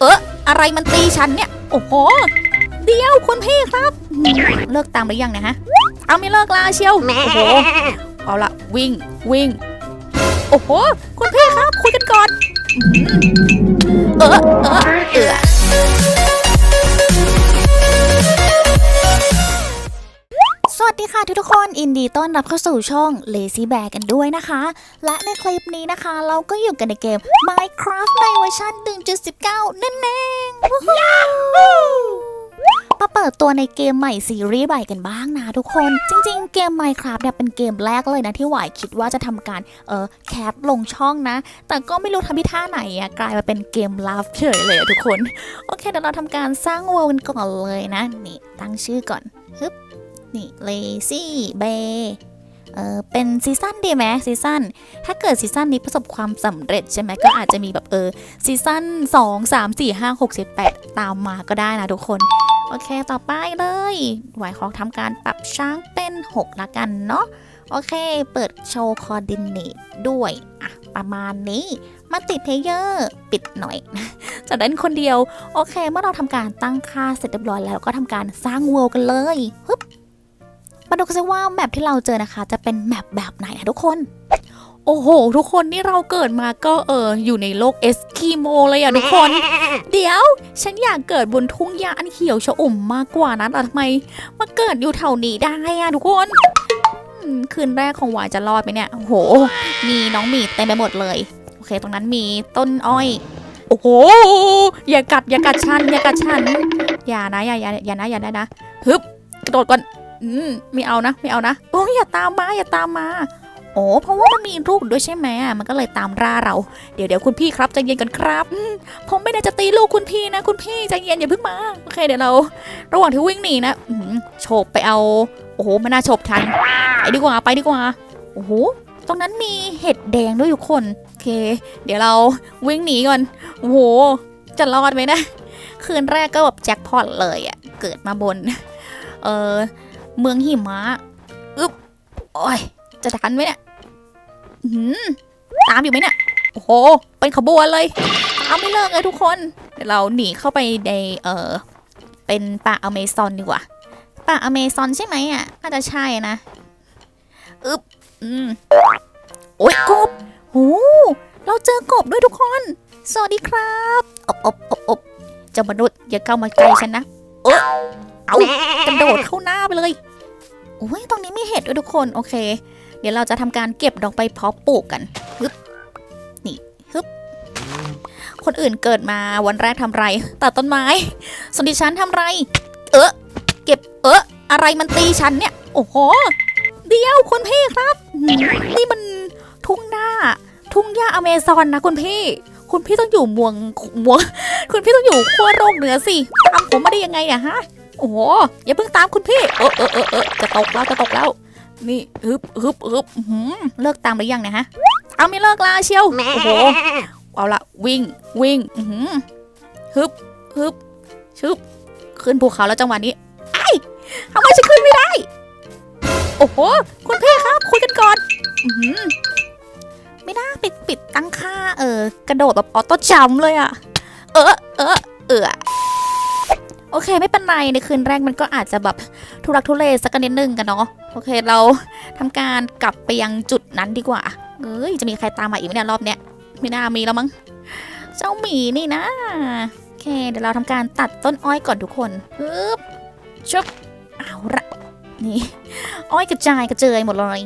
เอออะไรมันตีฉันเนี่ย โอ้โห เดี๋ยวคุณพี่ครับอืมเลิกตามหรือยังเนะฮะ เอาไม่เลิกลาเชียว โอ้โห เอาละวิ่งวิ่ง โอ้โห คุณพี่ครับ คุยกันก่อนอืมเออเออเออ วัสดีค่ะทุกทุกคนอินดีต้อนรับเข้าสู่ช่อง Lazy Bear กันด้วยนะคะ และในคลิปนี้นะคะ เราก็อยู่กันในเกม Minecraft ในเวอร์ชัน1.19 นั่นเองวู้ฮู้มาเปิดตัวในเกมใหม่ซีรีส์ใหม่กันบ้างนะทุกคน จริงๆ เกม Minecraft เนี่ยเป็นเกมแรกเลยนะที่หวายคิดว่าจะทำการเออแคปลงช่องนะ แต่ก็ไม่รู้ทำพิท่าไหนอะกลายมาเป็นเกมลับเฉยเลยทุกคน โอเคเดี๋ยวเราทำการสร้างเวิลด์กันก่อนเลยนะ นี่ตั้งชื่อก่อนฮึบ นี่ lazy bay เออเป็นซีซั่นดีไหมซีซั่นถ้าเกิดซีซั่นนี้ประสบความสำเร็จใช่ไหมก็อาจจะมีแบบเออซีซั่น2 3 4 5 6 7 8 ตามมาก็ได้นะทุกคน โอเคต่อไปเลยหวายขอทำการปรับช้างเป็น 6 ละกันเนาะโอเค เปิดโชว์คอร์ดิเนตด้วย อะ ประมาณนี้ มาติดเพลเยอร์ปิดหน่อยจะเล่นคนเดียว โอเค เมื่อเราทำการตั้งค่าเสร็จเรียบร้อยแล้วก็ทำการสร้างเวลด์กันเลยฮึบ มาดูกันซิว่าแมปที่เราเจอนะคะ จะเป็นแมปแบบไหนนะทุกคน โอ้โห ทุกคนนี่เราเกิดมาก็เอออยู่ในโลกเอสกิโมเลยอะทุกคน เดี๋ยว ฉันอยากเกิดบนทุ่งหญ้าอันเขียวชอุ่มมากกว่านะแต่ทำไมมาเกิดอยู่แถวนี้ได้อะทุกคนคืนแรกของหวายจะรอดไหมเนี่ย โอ้โห มีน้องหมีเต็มไปหมดเลย โอเค ตรงนั้นมีต้นอ้อย โอ้โห อย่ากัดอย่ากัดฉันอย่ากัดฉัน อย่านะอย่าอย่าอย่านะอย่าได้นะ ฮึบกระโดดก่อน อืมไม่เอานะ ไม่เอานะ โอ้ยอย่าตามมาอย่าตามมาโอ้เพราะว่ามันมีลูกด้วยใช่ไหมมันก็เลยตามร่าเรา เดี๋ยวเดี๋ยวคุณพี่ครับใจเย็นกันครับผมไม่ได้จะตีลูกคุณพี่นะ คุณพี่ใจเย็นอย่าเพิ่งมาโอเคเดี๋ยวเรา ระหว่างที่วิ่งหนีนะอืโฉบไปเอาโอ้โหไม่น่าโฉบทันไปดีกว่าไปดีกว่าโอ้โหตรงนั้นมีเห็ดแดงด้วยทุกคนโอเค เดี๋ยวเราวิ่งหนีก่อนโอ้โหจะรอดไหมนะ คืนแรกก็แบบแจ็คพอตเลยอะเกิดมาบน เออ เมืองหิมะอึ๊บโอ้ยจะทันไหมเนี่ยหือตามอยู่ไหมเนี่ยโอ้โห เป็นขบวนเลยตามไม่เลิกเลยทุกคนเดี๋ยวเราหนีเข้าไปในเออเป็นป่าอเมซอนดีกว่าป่าอเมซอนใช่ไหมอะน่าจะใช่นะอึ๊บอืมโอ้ยกบโอ้เราเจอกบด้วยทุกคน สวัสดีครับ อบอบอบอบเจ้ามนุษย์อย่าเข้ามาใกล้ฉันนะเออ เอากระโดดเข้าหน้าไปเลยโอ้ยตรงนี้มีเห็ดด้วยทุกคนโอเค เดี๋ยวเราจะทำการเก็บดอกไปเพาะปลูกกันฮึบนี่ฮึบคนอื่นเกิดมาวันแรกทำไรตัดต้นไม้ส่วนดิฉันทำไร เออเก็บเอออะไรมันตีฉันเนี่ย โอ้โหเดียวคุณพี่ครับ นี่มันทุ่งหน้า ทุ่งหญ้าอเมซอนนะคุณพี่ คุณพี่ต้องอยู่มืองมืองคุณพี่ต้องอยู่ขั้วโลกเหนือสิตามผมมาได้ยังไงอะฮะ โอ้โหอย่าเพิ่งตามคุณพี่ เออเออเออเออจะตกแล้วจะตกแล้ว นี่ฮึบฮึบฮึบอื้อหือเลิกตามหรือยังเนะฮะ เอาไม่เลิกลาเชียว โอ้โห เอาละวิ่งวิ่งอือหือฮึบฮึบชึบขึ้นภูเขาแล้วจังหวะนี้ไอ้ทำไมฉันขึ้นไม่ได้ โอ้โห คุณพี่ครับคุยกันก่อนอือหือไม่น่าปิดปิดตั้งค่า เออกระโดดแบบออโต้จัมป์เลยอะเออเออเออ โอเค ไม่เป็นไรในคืนแรกมันก็อาจจะแบบทุรักทุเลสักนิดนึงกันเนาะโอเคเราทำการกลับไปยังจุดนั้นดีกว่าเอ้ยจะมีใครตามมาอีกไหมเนี่ยรอบเนี้ยไม่น่ามีแล้วมั้งเจ้าหมีนี่นะโอเค เดี๋ยวเราทำการตัดต้นอ้อยก่อนทุกคนปึ๊บชุบเอาละนี่อ้อยกระจายกระเจยหมดเลย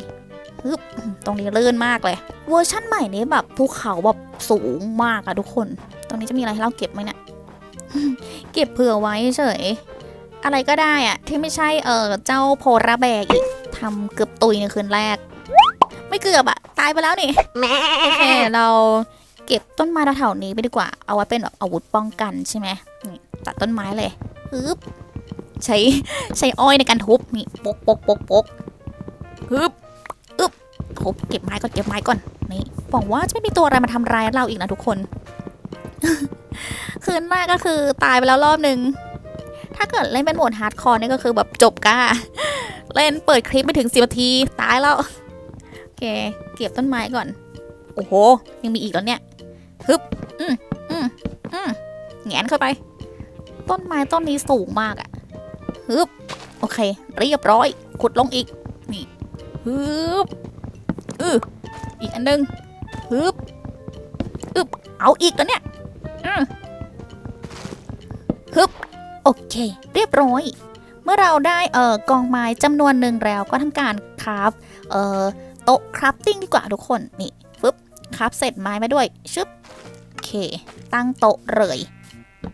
ปึ๊บตรงนี้ลื่นมากเลย เวอร์ชั่นใหม่นี้แบบภูเขาแบบสูงมากอะทุกคน ตรงนี้จะมีอะไรให้เราเก็บไหมเนี่ย ก็บเผื่อไว้เฉย อะไรก็ได้อะที่ไม่ใช่เออเจ้าโพราแบกอีกทำเกือบตุยในคืนแรก ไม่เกือบอะตายไปแล้วนี่โอเคเราเก็บต้นไม้แถวๆนี้ไปดีกว่า เอาไว้เป็นแบบอาวุธป้องกันใช่ไหมนี่ตัดต้นไม้เลยปึ๊บใช้ใช้อ้อยในการทุบนี่ปกปกปกปกฮึบอึบทุบเก็บไม้ก่อนเก็บไม้ก่อนนี่หวังว่าจะไม่มีตัวอะไรมาทำร้ายเราอีกนะทุกคน คืนแรกก็คือตายไปแล้วรอบหนึ่งถ้าเกิดเล่นเป็นโหมดฮาร์ดคอร์นี่ก็คือแบบจบก้า เล่นเปิดคลิปไม่ถึงสิบนาที ตายแล้ว โอเค เก็บต้นไม้ก่อน โอ้โห ยังมีอีกแล้วเนี่ยฮึบอืมอืมอืมแงนเข้าไป ต้นไม้ต้นนี้สูงมากอะฮึบโอเค เรียบร้อย ขุดลงอีก นี่ฮึบอืออีกอันหนึงฮึบอึบเอาอีกแล้วเนี่ย อือฮึบ โอเค เรียบร้อย เมื่อเราได้เอ่อกองไม้จำนวนหนึ่งแล้วก็ทำการคราฟเอ่อโต๊ะคราฟติ้งดีกว่าทุกคน นี่ฟึบคราฟเสร็จไม้มาด้วย ชึบ โอเค ตั้งโต๊ะเลย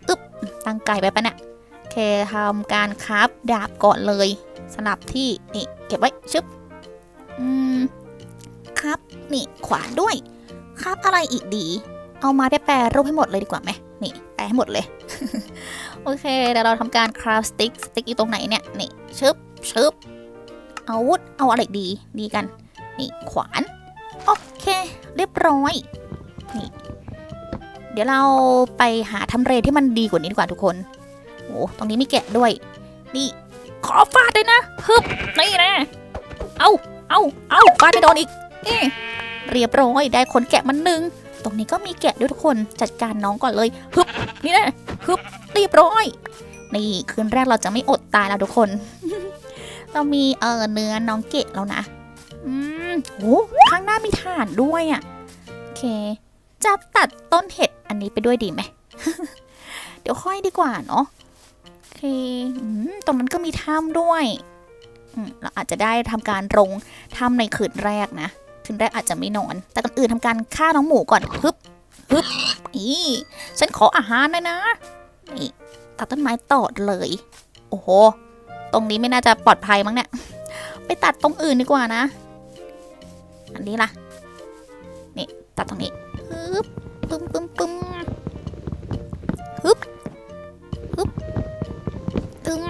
อึบตั้งไก่ไปปะเนี่ยโอเคทำการคราฟดาบก่อนเลยสลับที่นี่เก็บไว้ชึบ อืมครับ นี่ขวานด้วย ครับอะไรอีกดี เอามาไปแปรรูปให้หมดเลยดีกว่าไหมนี่แปรให้หมดเลย โอเคเดี๋ยวเราทำการคราฟสติ๊กสติ๊กอยู่ตรงไหนเนี่ยนี่ชึบชึบเอาวุธเอาอะไรดีดีกัน นี่ขวานโอเค เรียบร้อยนี่เดี๋ยวเราไปหาทำเลที่มันดีกว่านี้ดีกว่าทุกคนโอ้ตรงนี้มีแกะด้วยนี่ขอฟาดด้วยนะฮึบนี่นะเอาเอาเอาฟาดไม่โดนอีกเอ๊เรียบร้อยได้ขนแกะมันหนึ่ง ตรงนี้ก็มีแกะด้วยทุกคนจัดการน้องก่อนเลยฮึบนี่นะฮึบเรียบร้อย นี่คืนแรกเราจะไม่อดตายแล้วทุกคน เรามีเออเนื้อน้องเกะแล้วนะ อืมโหข้างหน้ามีถ่านด้วยอะ่ะโอเค จะตัดต้นเห็ดอันนี้ไปด้วยดีไหมเดี๋ยวค่อยดีกว่าเนาะโอเคตรงนั้นก็มีถ้ำด้วยอืมเราอาจจะได้ทำการลงถ้ำในคืนแรกนะ คืนแรกอาจจะไม่นอน แต่ก่อนอื่นทำการฆ่าน้องหมูก่อนฮึบฮึบอีฉันขออาหารหน่อยนะนี่ตัดต้นไม้ต่อเลย โอ้โห ตรงนี้ไม่น่าจะปลอดภัยมั้งเนี่ย ไปตัดตรงอื่นดีกว่านะ อันนี้ล่ะ นี่ ตัดตรงนี้ฮึบปึ้มปึ้มปึ้มฮึบฮึบตึม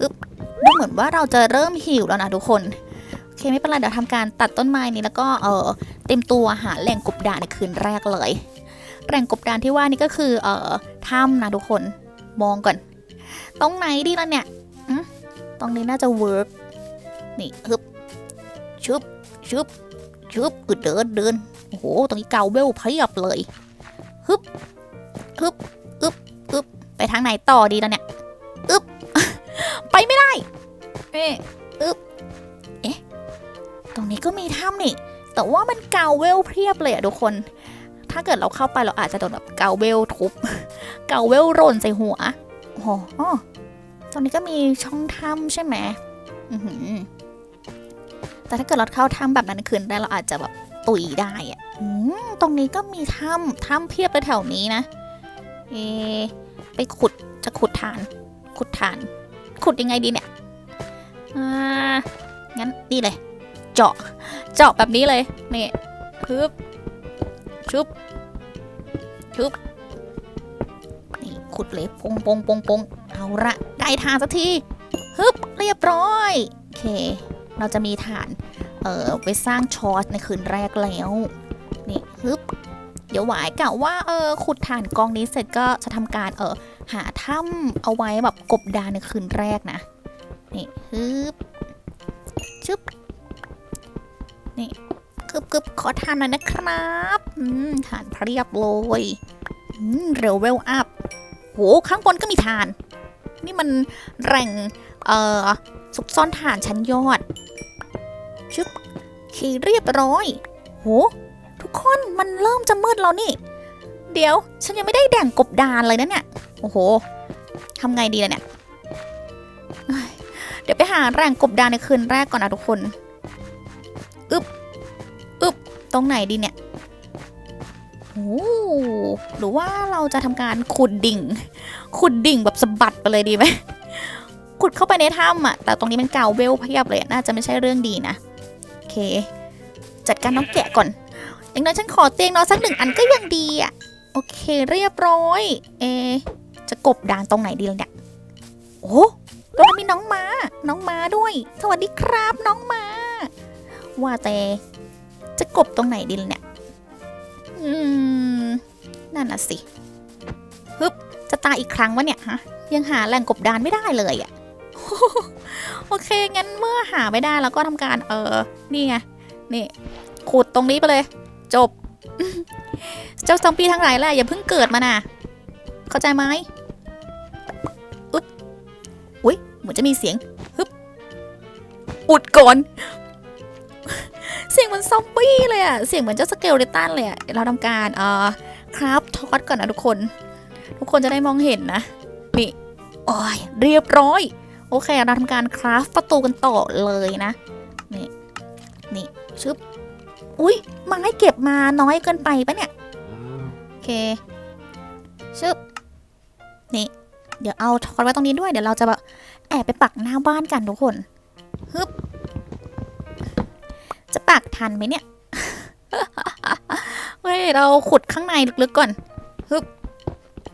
ฮึบดูเหมือนว่าเราจะเริ่มหิวแล้วนะทุกคน เคไม่เป็นไรเดี๋ยวทำการตัดต้นไม้นี้แล้วก็เออเต็มตัวหาแหล่งกบดานในคืนแรกเลย แหล่งกบดานที่ว่านี่ก็คือเออถ้ำนะทุกคนมองก่อน ตรงไหนดีล่ะเนี่ยตรงนี้น่าจะเวิร์กนี่ฮึบชุบชุบชุบอึดเดินเดินโอ้โหตรงนี้เกาเบลเพียบเลยฮึบฮึบอึบอึบไปทางไหนต่อดีล่ะเนี่ยอึบไปไม่ได้เอ๊อึบ รงนี้ก็มีถ้ำนี่ แต่ว่ามันเกาเวลเพียบเลยอะทุกคน ถ้าเกิดเราเข้าไปเราอาจจะโดนแบบเกาเวลทุบ เกาเวลโรนใส่หัว โอ้โหตรงนี้ก็มีช่องถ้ำใช่ไหมแต่ถ้าเกิดเราเข้าถ้ำแบบนั้นคืนได้เราอาจจะแบบตุยได้อะอตรงนี้ก็มีถ้ำถ้ำเพียบเลยแถวนี้นะ เอ ไปขุดจะขุดฐาน ขุดฐาน ขุดยังไงดีเนี่ย อ่า งั้นนี่เลย เจาะ เจาะแบบนี้เลย นี่พึบชุบ ชุบ นี่ขุดเลยปงปงปงปงเอาละได้ทานสักทีฮึบ เรียบร้อย โอเค เราจะมีฐาน เอ่อ ไปสร้างชอสในคืนแรกแล้ว นี่ฮึบ เดี๋ยวหวายกะว่า เออ ขุดฐานกองนี้เสร็จก็จะทำการ เออ หาถ้ำเอาไว้แบบกบดานในคืนแรกนะ นี่ฮึบ ชึบ กึบขอทานหน่อยนะครับอืมทานเพียบเลยอืมเร็วเวลอัพโหข้างบนก็มีทาน นี่มันแหล่งเอ่อซุกซ่อนฐานชั้นยอดชึบขี่เรียบร้อย โห ทุกคนมันเริ่มจะมืดแล้วนี่ เดี๋ยว ฉันยังไม่ได้แด่งกบดานเลยนะเนี่ย โอ้โหทำไงดีล่ะเนี่ย เดี๋ยวไปหาแหล่งกบดานในคืนแรกก่อนนะทุกคน อึบอึบ ตรงไหนดีเนี่ยโอ้หรือว่าเราจะทำการขุดดิ่ง ขุดดิ่งแบบสะบัดไปเลยดีไหมขุดเข้าไปในถ้ำอะแต่ตรงนี้มันเก่าเวลเพียบเลยน่าจะไม่ใช่เรื่องดีนะโอเค จัดการน้องแกะก่อน อย่างน้อยฉันขอเตียงนอนสักหนึ่งอันก็ยังดีอะโอเคเรียบร้อย เอ จะกบดานตรงไหนดีล่ะเนี่ยโอ้ก็มีน้องมา น้องมาด้วย สวัสดีครับน้องมา ว่าแต่จะ กบตรงไหนดีล่ะเนี่ย อืม นั่นน่ะสิ ฮึบ จะตายอีกครั้งวะเนี่ยฮะ ยังหาแหล่งกบดานไม่ได้เลยอะ่ะ โอเค งั้นเมื่อหาไม่ได้แล้วก็ทำการ เออ นี่ไง นี่ ขุดตรงนี้ไปเลย จบ เจ้าซอมบี้ทั้งหลายแหละอย่าเพิ่งเกิดมานะเข้าใจไหมอุ๊บอุ้ยเหมือนจะมีเสียง ฮึบ อุดก่อน สียงเหมือนซอมบี้เลยอะเสียงเหมือนเจ้าสเกลเลตันเลยอะเราทำการเอ่อคราฟทอดก่อนนะทุกคน ทุกคนจะได้มองเห็นนะ นี่โอ้ยเรียบร้อย โอเค เราทำการคราฟประตูกันต่อเลยนะ นี่ นี่ชึบอุ้ยไม้เก็บมาน้อยเกินไปปะเนี่ย โอเคชึบนี่ เดี๋ยวเอาทอดไว้ตรงนี้ด้วย เดี๋ยวเราจะแบบแอบไปปักหน้าบ้านกันทุกคน ฮึบ จะปักทันไหมเนี่ย เฮ้ย เราขุดข้างในลึกๆก่อนฮึบ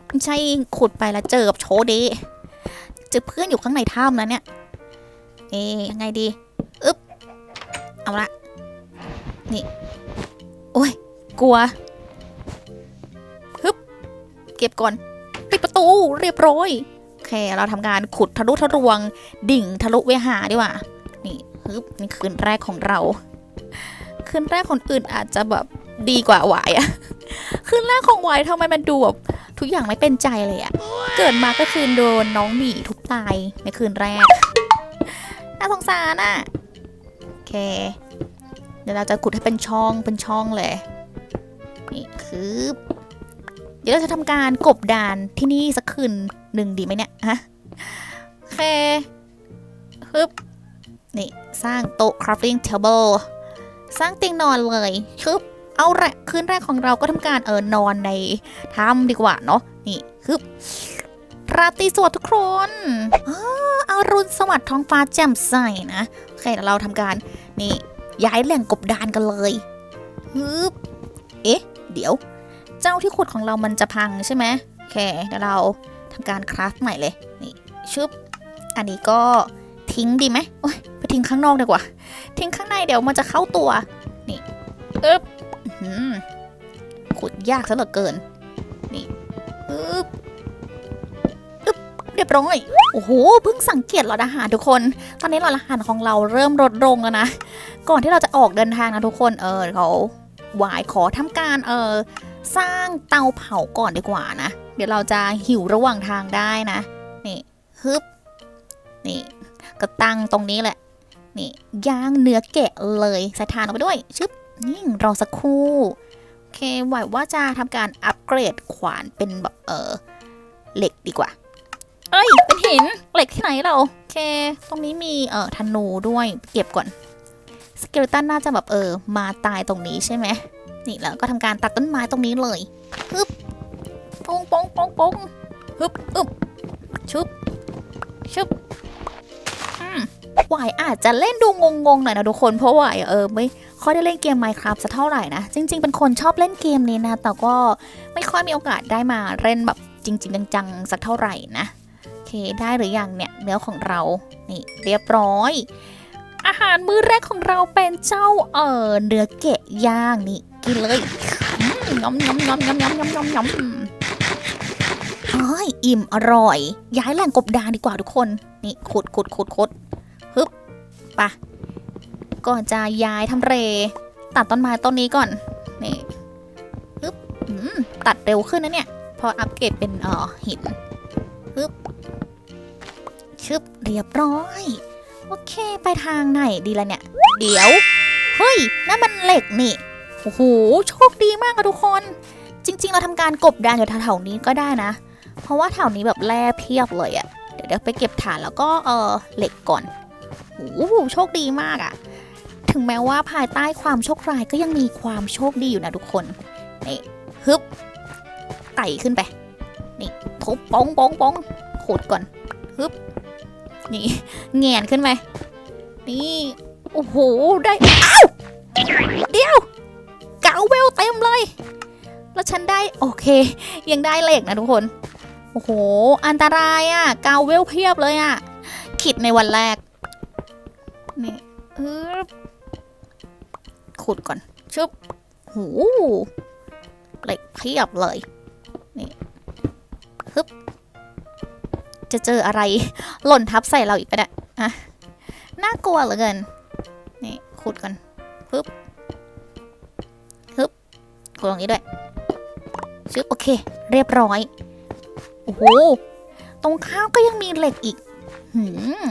ไม่ใช่ขุดไปแล้วเจอกับโชว์เดเจอเพื่อนอยู่ข้างในถ้ำแล้วเนี่ย เอ๊ยยังไงดีอึ๊บ เอาละ นี่ โอ้ย กลัวฮึบ เก็บก่อน ปิดประตูเรียบร้อย โอเค เราทำการขุดทะลุทะลวง ดิ่งทะลุเวหาดีกว่า นี่ฮึบนี่คืนแรกของเรา คืนแรกคนอื่นอาจจะแบบดีกว่าหวายอะคืนแรกของหวายทำไมมันดูแบบทุกอย่างไม่เป็นใจเลยอะเกิดมาก็คือโดนน้องหมีทุบตายในคืนแรก น่าสงสารอะโอเค เดี๋ยวเราจะขุดให้เป็นช่องเป็นช่องเลยนี่คือเดี๋ยวเราจะทำการกบดานที่นี่สักคืนหนึ่งดีไหมเนี่ยฮะโอเคฮึบนี่ สร้างโต๊ะ crafting table สร้างเตียงนอนเลยชึบเอาละคืนแรกของเราก็ทำการเออนอนในถ้ำดีกว่าเนาะนี่ฮึบราตรีสวัสดิ์ทุกคนอาอารุณสวัสดิ์ท้องฟ้าแจ่มใสนะโอเคเดี๋ยวเราทำการนี่ย้ายแหล่งกบดานกันเลยฮึบเอ๊ะ เดี๋ยว เจ้าที่ขุดของเรามันจะพังใช่ไหมโอเคเดี๋ยวเราทำการคราฟใหม่เลยนี่ชึบอันนี้ก็ทิ้งดีไหมโอ้ยไปทิ้งข้างนอกดีกว่า ทิ้ง ข้างในเดี๋ยวมันจะเข้าตัว นี่อึ๊บขุดยากซะเหลือเกิน นี่อึ๊บเรียบร้อย โอ้โห เพิ่งสังเกตหลอดอาหารทุกคน ตอนนี้หลอดอาหารของเราเริ่มลดลงแล้วนะ ก่อนที่เราจะออกเดินทางนะทุกคน เออเขาหวายขอทำการเออสร้างเตาเผาก่อนดีกว่านะ เดี๋ยวเราจะหิวระหว่างทางได้นะ นี่ฮึบนี่ก็ตั้งตรงนี้แหละ นี่ย่างเนื้อแกะเลยใส่ถ่านลงไปด้วย ชึบนี่รอสักครู่ โอเคหวายว่าจะทำการอัปเกรดขวานเป็นแบบเออเหล็กดีกว่า เอ้ย เป็นหินเหล็กที่ไหนเรา โอเค ตรงนี้มีเอ่อธนูด้วยเก็บก่อนสเกลตันน่าจะแบบเออมาตายตรงนี้ใช่ไหมนี่แล้วก็ทำการตัดต้นไม้ตรงนี้เลยฮึบปงปงปงปงฮึบอึบชุบชุบอืม หวายอาจจะเล่นดูงงๆหน่อยนะทุกคนเพราะหวายเออไม่ค่อยได้เล่นเกม Minecraft สักเท่าไหร่นะ จริง ๆ เป็นคนชอบเล่นเกมนี้นะ แต่ก็ไม่ค่อยมีโอกาสได้มาเล่นแบบจริง ๆ จังๆสักเท่าไหร่นะโอเคได้หรือยังเนี่ยเนื้อของเรานี่เรียบร้อย อาหารมื้อแรกของเราเป็นเจ้าเออเนื้อแกะย่างนี่กินเลยอืมยำยำยำยำยำยำยำยำเฮ้ยอิ่มอร่อย ย้ายแหล่งกบดานดีกว่าทุกคน นี่ขุดขุดขุดขุด ปะก่อนจะย้ายทำเรตัดต้นไม้ต้นนี้ก่อน นี่ฮึบอืมตัดเร็วขึ้นนะเนี่ย พออัปเกรดเป็นเอ่อหินฮึบชึบเรียบร้อย โอเคไปทางไหนดีละเนี่ย เดี๋ยว เฮ้ยนั่นมันเหล็กนี่ โอ้โห โชคดีมากอะทุกคน จริง ๆ เราทำการกบดานอยู่แถวๆนี้ก็ได้นะ เพราะว่าแถวนี้แบบแร่เพียบเลยอะเดี๋ยวเดี๋ยวไปเก็บถ่านแล้วก็เออเหล็กก่อน โอ้โหโชคดีมากอะถึงแม้ว่าภายใต้ความโชคร้ายก็ยังมีความโชคดีอยู่นะทุกคน นี่ฮึบไต่ขึ้นไป นี่ทุบป้องป้องป้องขุดก่อนฮึบนี่แงนขึ้นไปนี่โอ้โหได้อ้าวเดี๋ยวกาวเวลเต็มเลย แล้วฉันได้โอเค ยังได้เหล็กนะทุกคน โอ้โห อันตรายอะ่ะกาวเวลเพียบเลยอะ่ะ ขิดในวันแรก ขุดก่อน ชึบหูเหล็กเพียบเลย นี่ฮึบ จะเจออะไร หล่นทับใส่เราอีกไปะเนี่ยอะน่ากลัวเหลือเกิน นี่ขุดกันปึ๊บฮึบขุดตรงนี้ด้วย ชึบโอเค เรียบร้อย โอ้โห ตรงข้ามก็ยังมีเหล็กอีก หืม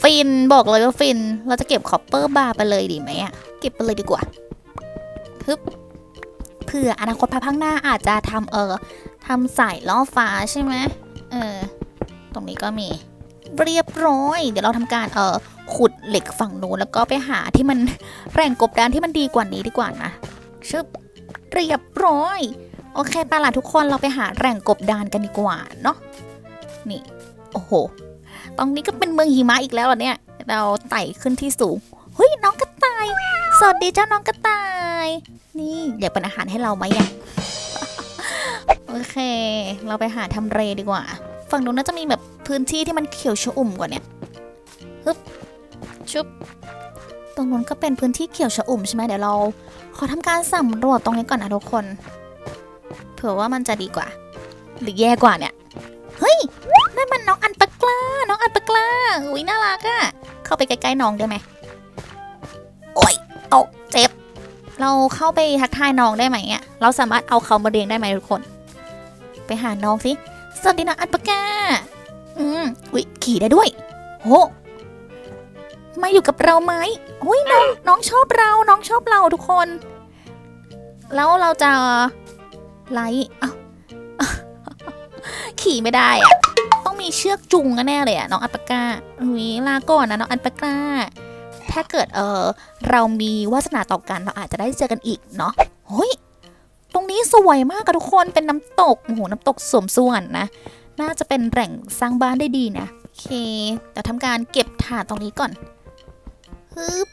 ฟินบอกเลยว่าฟิน เราจะเก็บคอปเปอร์บาร์ไปเลยดีไหมอะ ก็บไปเลยดีกว่าฮึบเผื่ออนาคตภายภาคหน้าอาจจะทำเออทำสายล่อฟ้าใช่ไหมเออ ตรงนี้ก็มี เรียบร้อย เดี๋ยวเราทำการเออขุดเหล็กฝั่งนู้นแล้วก็ไปหาที่มันแรงกบดานที่มันดีกว่านี้ดีกว่านะชึบเรียบร้อย โอเคไปละทุกคนเราไปหาแหล่งกบดานกันดีกว่าเนาะนี่ โอ้โหตรงนี้ก็เป็นเมืองหิมะอีกแล้วเหรอเนี่ย เราไต่ขึ้นที่สูง เฮ้ยน้องกระต่าย สวัสดีเจ้าน้องกระต่าย นี่อยากเป็นอาหารให้เราไหมอะโอเค เราไปหาทำเรดีกว่า ฝั่งนู้นน่าจะมีแบบพื้นที่ที่มันเขียวชอุ่มกว่าเนี่ยฮึบชุบตรงนู้นก็เป็นพื้นที่เขียวชอุ่มใช่ไหมเดี๋ยวเรา ขอทำการสำรวจตรงนี้ก่อนนะทุกคน เผื่อว่ามันจะดีกว่า หรือแย่กว่าเนี่ย เฮ้ยนั่นมันน้องอันปะกล้า น้องอันปะกล้าอุ้ยน่ารักอะเข้าไปใกล้ๆน้องได้ไหมโอ้ย เจ็บ เราเข้าไปทักทายน้องได้ไหมอะเราสามารถเอาเขามาเลี้ยงได้ไหมทุกคน ไปหาน้องสิสวัสดีนะอันปะกล้าอืมอุ้ยขี่ได้ด้วยโหมาอยู่กับเราไหมอุ้ยน้องน้องชอบเรา น้องชอบเราทุกคน แล้วเราจะไลค์อ้าขี่ไม่ได้อะต้องมีเชือกจูงแน่เลยอะน้องอันปากาอุ้ยลาก่อนนะน้องอันปากา ถ้าเกิดเออเรามีวาสนาต่อกันเราอาจจะได้เจอกันอีกเนาะเฮ้ยตรงนี้สวยมากอะทุกคนเป็นน้ำตกโอ้โหน้ำตกสวมส่วนนะ น่าจะเป็นแหล่งสร้างบ้านได้ดีนะโอเคเดี๋ยวทำการเก็บถานตรงนี้ก่อนฮึบ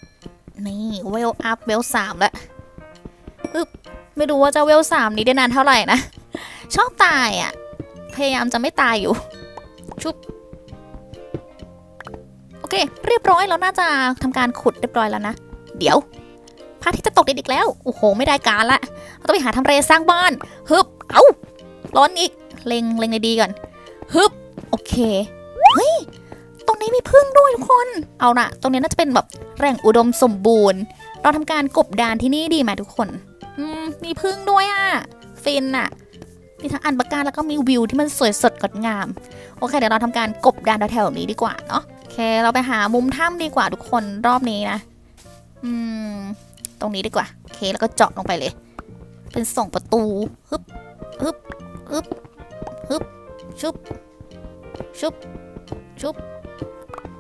นี่เวลอัพเวลสามแล้วฮึบไม่รู้ว่าจะเวลสามนี้ได้นานเท่าไหร่นะ ชอบตายอะ พยายามจะไม่ตายอยู่ ชุบ อเค เรียบร้อยเราน่าจะทำการขุดเรียบร้อยแล้วนะ เดี๋ยวพระอาทิตย์จะตกดินอีกแล้ว โอ้โห ไม่ได้การละเราต้องไปหาทำเรสร้างบ้านฮึบเอาร้อนอีกเล็งเล็งในดีก่อนฮึบโอเคเฮ้ยตรงนี้มีพึ่งด้วยทุกคน เอาละตรงนี้น่าจะเป็นแบบแหล่งอุดมสมบูรณ์ เราทำการกบดานที่นี่ดีไหมทุกคนอืมมีพึ่งด้วยอะฟินอะมีทั้งอันปากกาแล้วก็มีวิวที่มันสวยสดงดงาม โอเค เดี๋ยวเราทำการกบดานแถวๆนี้ดีกว่าเนาะ เค เราไปหามุมถ้ำดีกว่าทุกคนรอบนี้นะ อืม ตรงนี้ดีกว่า โอเค แล้วก็เจาะลงไปเลย เป็นสองประตู ฮึบ ฮึบ ฮึบ ฮึบ ชุบ ชุบ ชุบ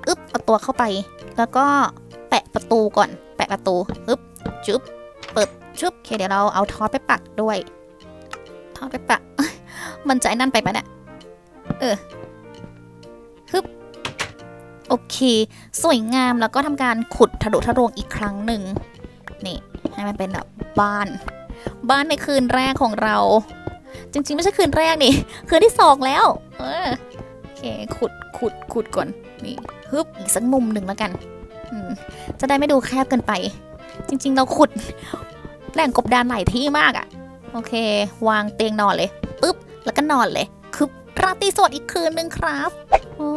อึบเอาตัวเข้าไป แล้วก็แปะประตูก่อน แปะประตู ฮึบจุบ เปิด ชุบ โอเค เดี๋ยวเราเอาทอไปปักด้วย ทอดไปปะมันจะไอ้นั่นไปปะเนี่ย เออ โอเค สวยงามแล้วก็ทำการขุดทะลุทะลวงอีกครั้งหนึ่งนี่ให้มันเป็นแบบบ้าน บ้านในคืนแรกของเรา จริงๆ ไม่ใช่คืนแรกนี่ คืนที่สองแล้ว เออโอเคขุดขุดขุดก่อนนี่ฮึบอีกสักมุมหนึ่งแล้วกันจะได้ไม่ดูแคบเกินไป จริง ๆ เราขุดแหล่งกบดานหลายที่มากอะโอเค วางเตียงนอนเลยปุ๊บแล้วก็นอนเลย คือราตรีสวัสดิ์อีกคืนนึงครับ โอ้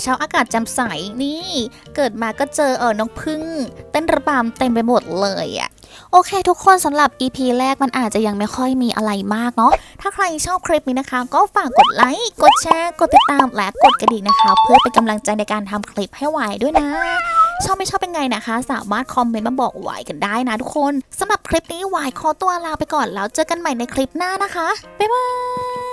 เช้าอากาศแจ่มใสนี่ เกิดมาก็เจอเออน้องพึ่ง เต้นระบำเต็มไปหมดเลยอะโอเค ทุกคนสำหรับ EP แรกมันอาจจะยังไม่ค่อยมีอะไรมากเนาะถ้าใครชอบคลิปนี้นะคะ ก็ฝากกดไลค์กดแชร์ กดติดตามและกดกระดิ่งนะคะ เพื่อเป็นกำลังใจในการทำคลิปให้ไหวด้วยนะ ชอบไม่ชอบเป็นไงนะคะ สามารถคอมเมนต์มาบอกไหวกันได้นะทุกคนสำหรับคลิปนี้ไหวขอตัวลาไปก่อนแล้วเจอกันใหม่ในคลิปหน้านะคะบ๊ายบาย